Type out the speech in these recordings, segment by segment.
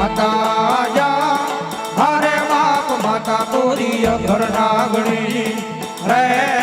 માતા યા હરે બાપ માતા તોરી અઘર નાગણી રે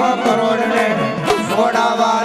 દીકરી કરોડને છોડાવા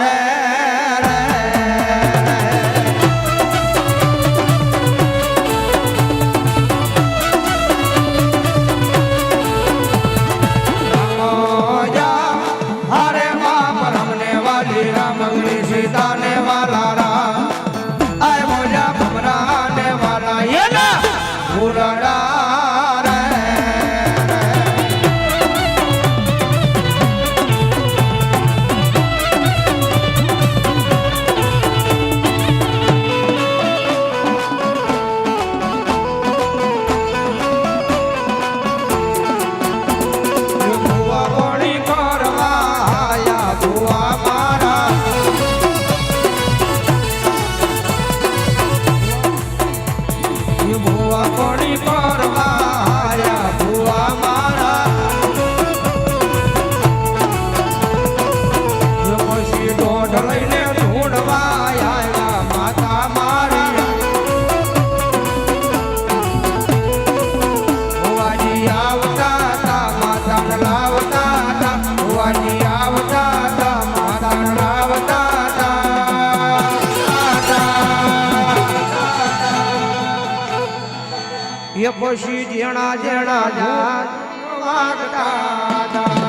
એ પછી જેણા જેણા જાત વાગતા